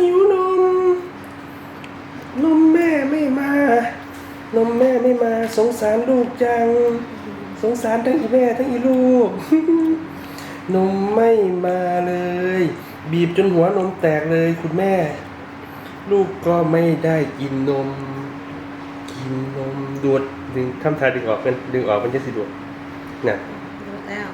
หิวนม นมแม่ไม่มา นมแม่ไม่มา สงสารลูกจัง สงสารทั้งอีแม่ทั้งอีลูก นมไม่มาเลย บีบจนหัวนมแตกเลยคุณแม่ ลูกก็ไม่ได้กินนม กินนมดวดดึงทำท่าดึงออกเป็นดึงออกมันจะสิดวดน่ะรู้แล้ว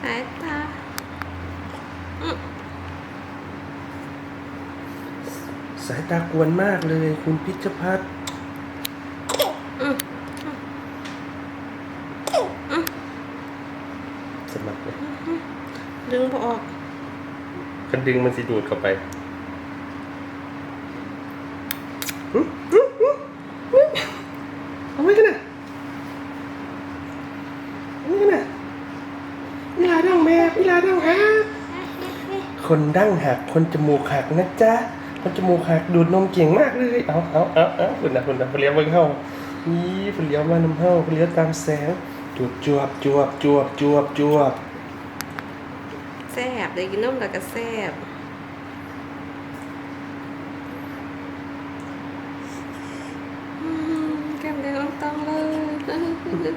สายตาสายตากวนมากเลย คุณพิชพัฒน์สมัครเลยดึงพอออกคันดึงมันสิดูดเข้าไปเอาไว้กันนะเอาไว้กันนะอีลาดังแม่อีลาดังหัก คนดั้งหัก คนจมูกหักนะจ๊ะ คนจมูกหักดูดนมเก่งมากเลย เอาเอาเอาเอาคุณนะคุณนะเลี้ยวเบิ้งเฮานี่เลี้ยวมาน้ำเฮาเลี้ยวตามแสงจวบจวบจวบจวบจวบจวบแซ่บเลยกินนมแล้วก็แซ่บอืมแก้มแดงต้องต้องเลย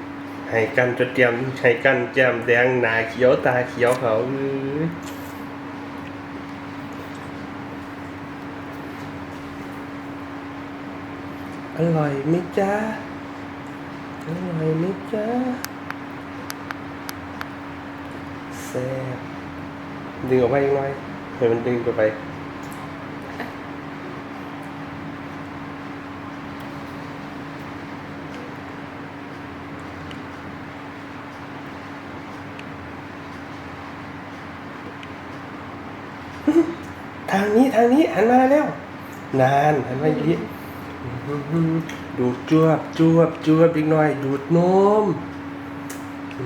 ให้กันจดเตรียมให้กันแจมแดงหนาเขียวตาเขียวเขาเอ้ย อร่อยไหมจ๊ะ อร่อยไหมจ๊ะแซ่บดึงออกไปอีกหน่อยให้มันดึงไปไป ทางนี้ทางนี้หันมาแล้ว นานหันมาอีก ดูดจวบจวบจวบอีกหน่อย ดูดนมอื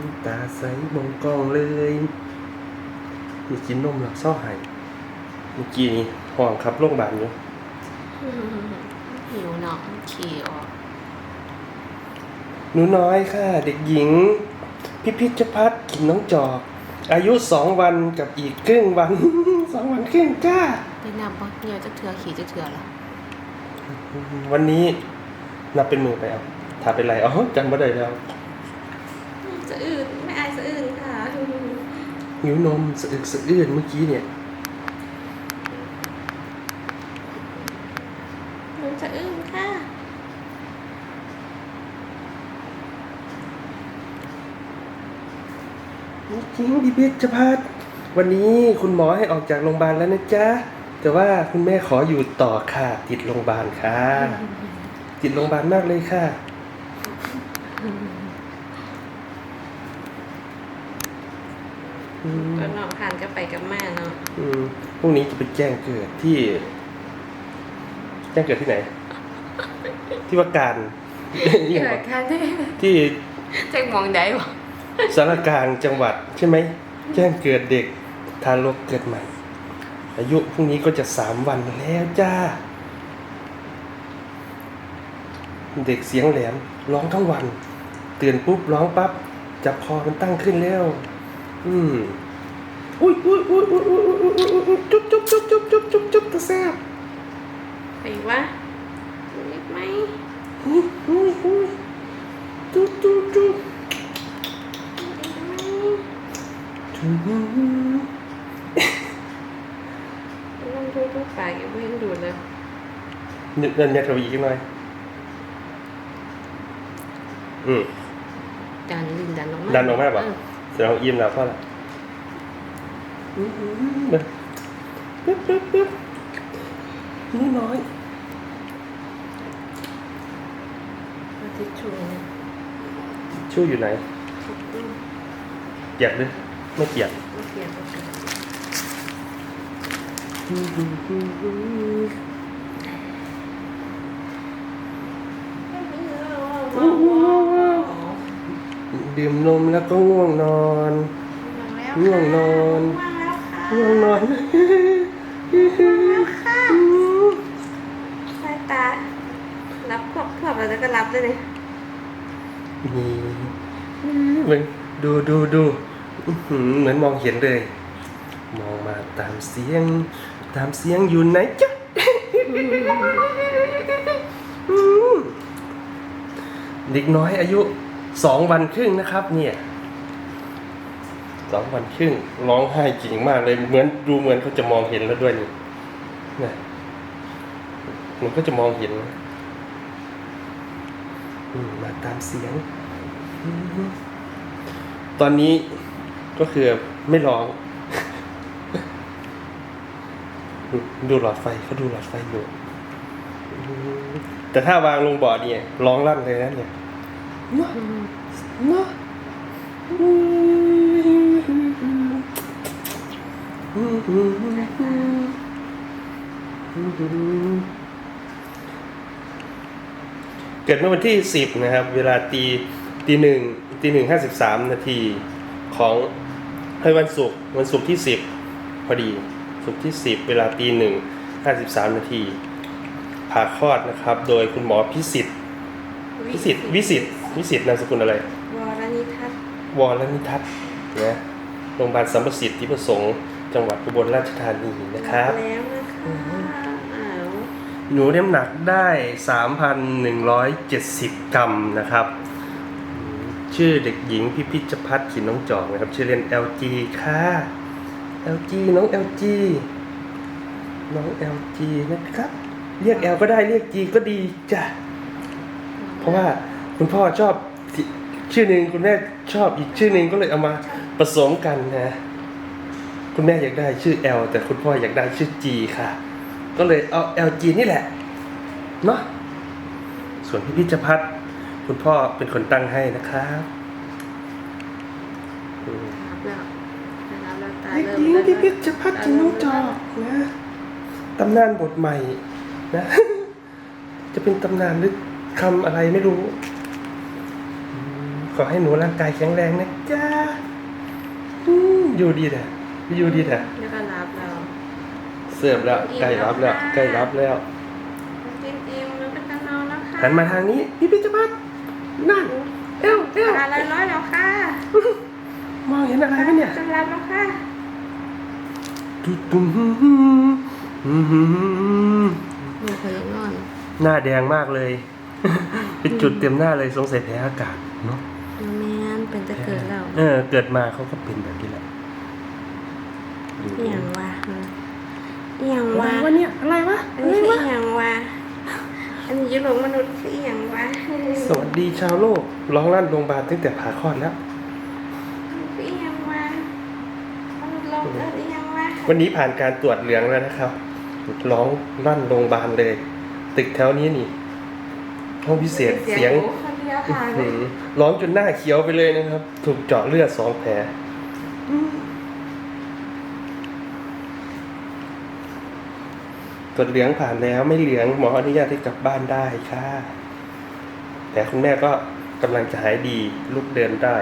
มตาใสมองกล้องเลยมีกินนมหลับเศร้าหายเมื่อกี้นี่ห้องขับโรงพยาบาลอยู่หิวเนาะขี่ออกหนูน้อยค่ะ เด็กหญิง พิพิชพัฒน์กินน้องจอกอายุสองวันกับอีกครึ่งวันสองวันครึ่งจ้าได้นำปะเหี่ยวจะเถื่อขี่จะเถื่อเหรอ วันนี้นับเป็นมือไปเอาถ้าเป็นไรอ๋อจำไม่ได้แล้วสะอื่นไม่อายสะอื่นค่ะหิวนมสะอึกสะอื้นเมื่อกี้เนี่ยหนูสะอื่นค่ะจริงพี่พิชพัฒน์วันนี้คุณหมอให้ออกจากโรงพยาบาลแล้วนะจ๊ะ แต่ว่าคุณแม่ขออยู่ต่อค่ะ ติดโรงพยาบาลค่ะ ติดโรงพยาบาลมากเลยค่ะ อืมก็น้องผ่านก็ไปกับแม่เนาะอืมพรุ่งนี้จะไปแจ้งเกิดที่ แจ้งเกิดที่ไหน ที่ว่าการ เกิดค่ะที่ที่แจ้งมองได้บ่สารกลางจังหวัดใช่ไหม แจ้งเกิดเด็กทารกเกิดใหม่ อายุพรุ่งนี้ก็จะสามวันแล้วจ้า เด็กเสียงแหลมร้องทั้งวันตื่นปุ๊บร้องปั๊บจับคอมันตั้งขึ้นแล้ว อืมอุ้ยอุ้ยอุ้ยอุ้ยอุ้ยอุ้ยอุ้ยอุ้ยจุ๊บจุ๊บจุ๊บจุ๊บจุ๊บจุ๊บจุ๊บตะแซ่บไปวะนิดไหมอุ้ยอุ้ยอุ้ยจุ๊บจุ๊บจุ๊บอีกไหมจุ๊บ ลองดูตัว ปากอย่าเพิ่งดูดเลยนึกเงินเนี่ยทวีขึ้นหน่อยอืมดันลินดันออกมาดันออกมาปะเเดี๋ยวเราอิ่มแล้วพ่อละปึ๊บปึ๊บปึ๊บปึ๊บนี่น้อยเอาทิชชู่เนี่ยชู่อยู่ไหนทุบตู้เปียกหรือไม่เปียก ไม่เปลี่ยนไม่เปลี่ยน ดื่มนมแล้วก็ง่วงนอน ง่วงนอนง่วงนอนสายตารับควบควบแล้วก็รับเลยเนี่ยนี่เหมือนดูดูดูเหมือนมองเห็นเลย มองมาตามเสียง ตามเสียงอยู่ไหนจ๊ะอืมเด็กน้อยอายุสองวันครึ่งนะครับ เนี่ยสองวันครึ่งร้องไห้เก่งมากเลยเหมือนดูเหมือนเขาจะมองเห็นแล้วด้วยนี่นะมันก็จะมองเห็นนะอืมมาตามเสียงอืมตอนนี้ก็คือไม่ร้อง ดูหลอดไฟเขาดูหลอดไฟอยู่ แต่ถ้าวางลงบ่อเนี่ยร้องลั่นเลยนะเนี่ยเนะนะเกิดเมื่อวันที่สิบนะครับ เวลาตีตีหนึ่งตีหนึ่งห้าสิบสามนาทีของวันศุกร์วันศุกร์ที่สิบพอดี ศุกร์ที่สิบเวลาตีหนึ่งห้าสิบสามนาทีผ่าคลอดนะครับ โดยคุณหมอพิสิทธิ์พิสิทธิ์วิสิทธิ์วิสิทธิ์นามสกุลอะไร วรนิทัศน์วรนิทัศน์นะโรงพยาบาลสัมประสิทธิ์ที่ประสงค์จังหวัดอุบลราชธานีนะครับ แล้วนะคะอ้าวหนูน้ำหนักได้ 3,170 กรัมนะครับอืมชื่อเด็กหญิงพิพิชพัฒน์ขินน้องจอกนะครับ ชื่อเล่น LG ค่ะ LG น้อง LG น้อง LG นะครับ เรียก L ก็ได้เรียก G ก็ดีจ้ะ เพราะว่าคุณพ่อชอบชื่อหนึ่งคุณแม่ชอบอีกชื่อหนึ่งก็เลยเอามาผสมกันนะ คุณแม่อยากได้ชื่อ L แต่คุณพ่ออยากได้ชื่อ G ค่ะ ก็เลยเอา LG นี่แหละ เนาะส่วนพี่พิชพัฒน์คุณพ่อเป็นคนตั้งให้นะครับ ตาเด็กเริ่มหญิงแล้วพิพิชพัฒน์จินน้องจอกนะตำนานบทใหม่นะ จะเป็นตำนานหรือคำอะไรไม่รู้อืมขอให้หนูร่างกายแข็งแรงนะจ๊ะอืมอยู่ดีแหละอยู่ดีแหละแล้วก็รับแล้วเสิร์ฟแล้วใกล้รับแล้วใกล้รับแล้วกินอิ่มแล้วก็จะนอนแล้วค่ะหันมาทางนี้พี่พิชพัฒน์นั่นเอ้วเอ้วอะไรร้อยแล้วค่ะมองเห็นอะไรไหมเนี่ยจะรับแล้วค่ะ ตุ้มตุ้มหนูเคยนอนหน้าแดงมากเลย เป็นจุดเต็มหน้าเลยสงสัยแพ้อากาศเนาะแม่นเป็นจะเกิดแล้วเออ เกิดมาเขาก็เป็นแบบนี้แหละอหย่างวะอหย่างอะไรวะวะเนี่ยอะไรวะอันนี้คืออหย่างวะอันนี้ยุโรปมนุษย์คืออหย่างวะสวัสดีชาวโลกร้องลั่นโรงพยาบาลตั้งแต่ผ่าคลอดแล้ว คืออหย่างวะมนุษย์โลกเกิดอหย่าง วะวันนี้ผ่านการตรวจเหลืองแล้วนะครับ ร้องลั่นโรงพยาบาลเลย ตึกแถวนี้นี่ ห้องพิเศษเสียงคนเดียวค่ะหืมร้องจนหน้าเขียวไปเลยนะครับ ถูกเจาะเลือดสองแผล ตรวจเหลืองผ่านแล้วไม่เหลืองหมออนุญาตให้กลับบ้านได้ค่ะ แต่คุณแม่ก็กำลังจะหายดีลุกเดินได้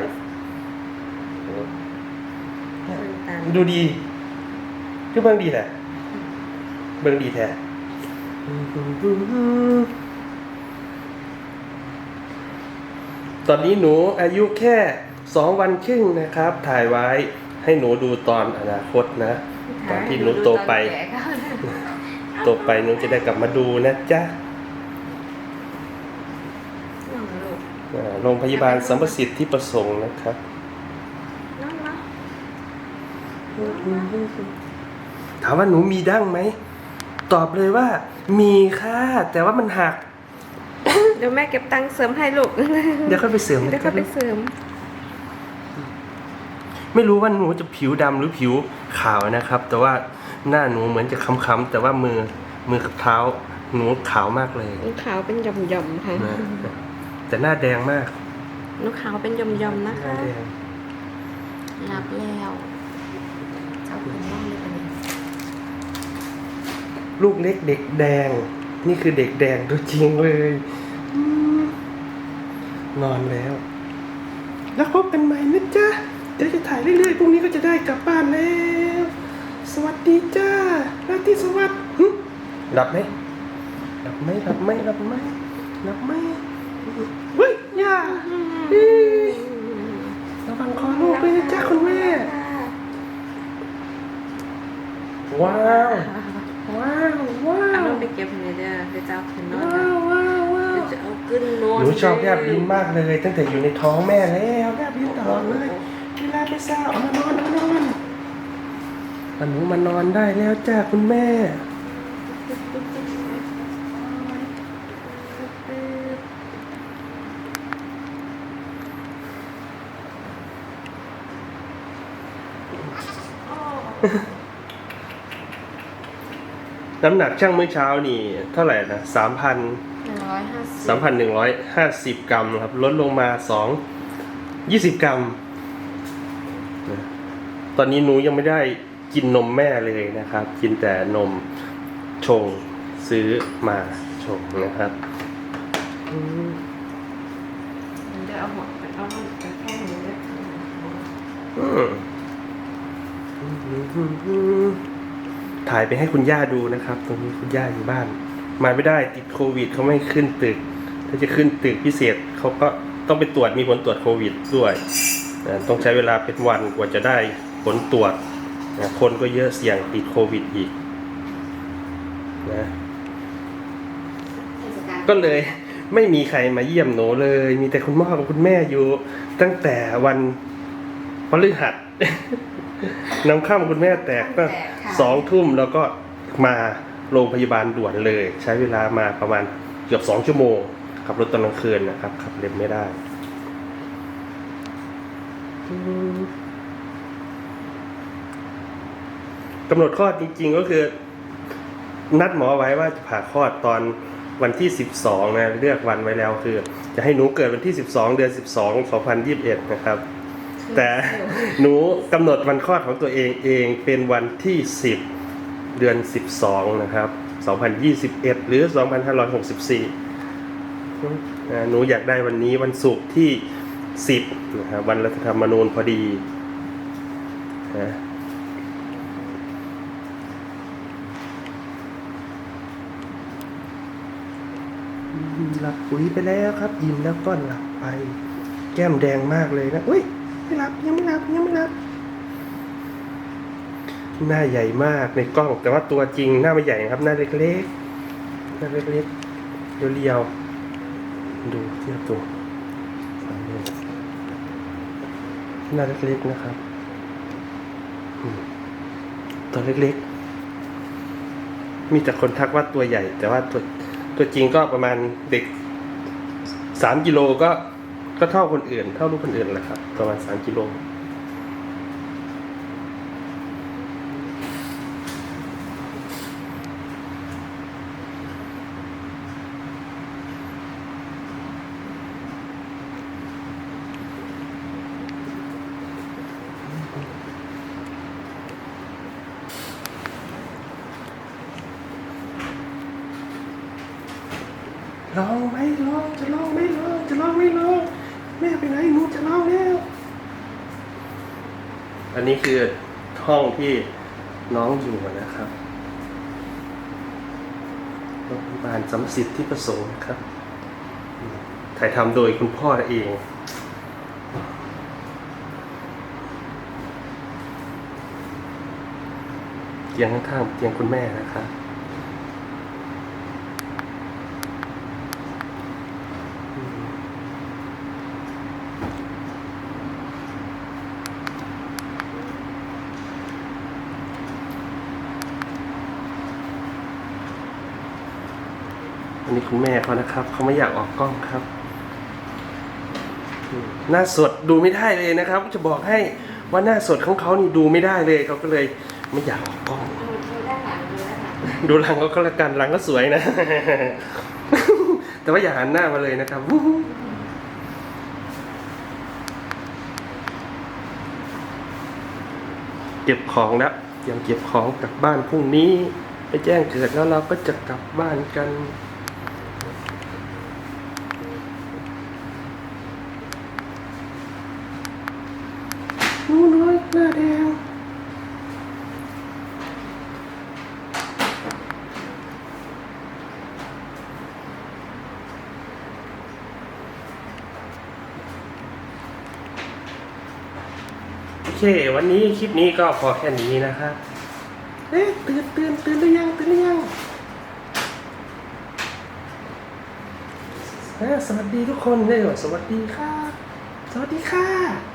คนตันดูดี คือเบิ่งดีแหละเบิ่งดีแท้ตอนนี้หนูอายุแค่สองวันครึ่งนะครับ ถ่ายไว้ให้หนูดูตอนอนาคตนะ ตอนที่หนูโตไป โตไปหนูจะได้กลับมาดูนะจ๊ะอ่าโรงพยาบาลสัมประสิทธิ์ที่ประสงค์นะครับน้องเนาะ ถามว่าหนูมีดั้งไหม ตอบเลยว่า มีค่ะ แต่ว่ามันหัก เดี๋ยวแม่เก็บตังค์เสริมให้ลูก เดี๋ยวค่อยไปเสริมเดี๋ยวนะคก็รับไปเสริม ไม่รู้ว่าหนูจะผิวดำหรือผิวขาวนะครับ แต่ว่าหน้าหนูเหมือนจะค้ำๆแต่ว่ามือมือกับเท้าหนูขาวมากเลยลูกขาวเป็นหย่อมๆค่ะนะแต่หน้าแดงมากลูกขาวเป็นหย่อมๆนะหน้าคะ แดง รับแล้วเจ้าคุณบ้างเลยเป็น ลูกเล็กเด็กแดง นี่คือเด็กแดงตัวจริงเลยอืมนอนแล้ว แล้วพบกันใหม่นะจ๊ะ เดี๋ยวจะถ่ายเรื่อยๆพรุ่งนี้ก็จะได้กลับบ้านแล้ว สวัสดีจ้าราตรีสวัสดิ์หึหลับไหมหลับไหมหลับไหมหลับไหมหลับไหมเฮ้ยย่าอีระวังคอลูกด้วยนะจ๊ะคุณแม่ ว้าวว้าว ว้า เอา ว ลงไปเก็บ เลยเด้อเดี๋ยวจะเอาขึ้นนอนว้าวว้าวว้าวเดี๋ยวจะเอาขึ้นนอนหนูชอบแยบลิ้นมากเลย ตั้งแต่อยู่ในท้องแม่แล้วแยบลิ้นตลอดเลยเวลาไปซ่าเอามานอนเอามานอนเอาหนูมานอนได้แล้วจ้าคุณแม่ น้ำหนักช่างเมื่อเช้านี่ เท่าไหร่นะสามพันหนึ่งร้อยห้าสิบสามพันหนึ่งร้อยห้าสิบกรัมครับ ลดลงมาสองยี่สิบกรัมนะตอนนี้หนูยังไม่ได้กินนมแม่เลยนะครับ กินแต่นมชงซื้อมาชงนะครับอืมเดี๋ยวเอาหัวไปเอาหัวไปแค่นี้เลยอืม ถ่ายไปให้คุณย่าดูนะครับ ตรงนี้คุณย่าอยู่บ้าน มาไม่ได้ติดโควิดเขาไม่ขึ้นตึก ถ้าจะขึ้นตึกพิเศษเขาก็ต้องไปตรวจมีผลตรวจโควิดด้วยต้องใช้เวลาเป็นวันกว่าจะได้ผลตรวจคนก็เยอะเสี่ยงติดโควิดอีกนะก็เลยไม่มีใครมาเยี่ยมหนูเลย มีแต่คุณพ่อกับคุณแม่อยู่ ตั้งแต่วันพฤหัส น้ำข้ามคุณแม่แตกก็สองทุ่มแล้วก็มาโรงพยาบาลด่วนเลย ใช้เวลามาประมาณเกือบสองชั่วโมงขับรถตอนกลางคืนนะครับขับเร็วไม่ได้อืมกำหนดคลอดจริง ๆ ก็คือ นัดหมอไว้ว่าจะผ่าคลอดตอนวันที่ 12 นะ เลือกวันไว้แล้วคือ จะให้หนูเกิดวันที่ 12 เดือน 12 2021 นะครับ แต่หนูกำหนดวันคลอดของตัวเองเองเป็นวันที่ 10 เดือน 12 นะครับ 2021 หรือ 2564นะหนูอยากได้วันนี้วันศุกร์ที่ 10 นะครับวันรัฐธรรมนูญพอดีนะหลับปุ๋ยไปแล้วครับ ยิ้มแล้วก็หลับไป แก้มแดงมากเลยนะ อุ้ย ไม่หลับยังไม่หลับยังไม่หลับ หน้าใหญ่มากในกล้องแต่ว่าตัวจริงหน้าไม่ใหญ่นะครับ หน้าเล็กๆหน้าเล็กๆเรียวๆดูเทียบตัวหน้าเล็กๆนะครับตัวเล็กๆ มีแต่คนทักว่าตัวใหญ่ แต่ว่าตัวตัวจริงก็ประมาณเด็กสามกิโลก็ ก็เท่าคนอื่น เท่าลูกคนอื่นแหละครับ ประมาณสามกิโลลองไหมลองจะลองไหมลองจะลองไหมลอง แม่ไปไหนหนูจะเลองแล้ว อันนี้คือห้องที่น้องอยู่นะครับโรงพยาบาลสำสิทธิ์ที่ประสงค์ครับ ถ่ายทำโดยคุณพ่อเองเตียงข้างๆเตียงคุณแม่นะครับ แม่เขานะครับ เขาไม่อยากออกกล้องครับ หน้าสดดูไม่ได้เลยนะครับ จะบอกให้ว่าหน้าสดของเขานี่ดูไม่ได้เลยเขาก็เลยไม่อยากออกกล้อง ดูด้านหลังดูด้านหลังดูหลังเขาก็แล้วกันหลังก็สวยนะ แต่ว่าอย่าหันหน้ามาเลยนะครับเก็บของแล้วเตรียมเก็บของกลับบ้านพรุ่งนี้ ไปแจ้งเกิดแล้วเราก็จะกลับบ้านกัน หนูน้อยหน้าแดง โอ เค วันนี้คลิปนี้ก็พอแค่นี้นะครับเอ๊ะตื่นตื่นตื่นหรือยังตื่นหรือยังเอ้ยสวัสดีทุกคนเลยสวัสดีค่ะ สวัสดีค่ะ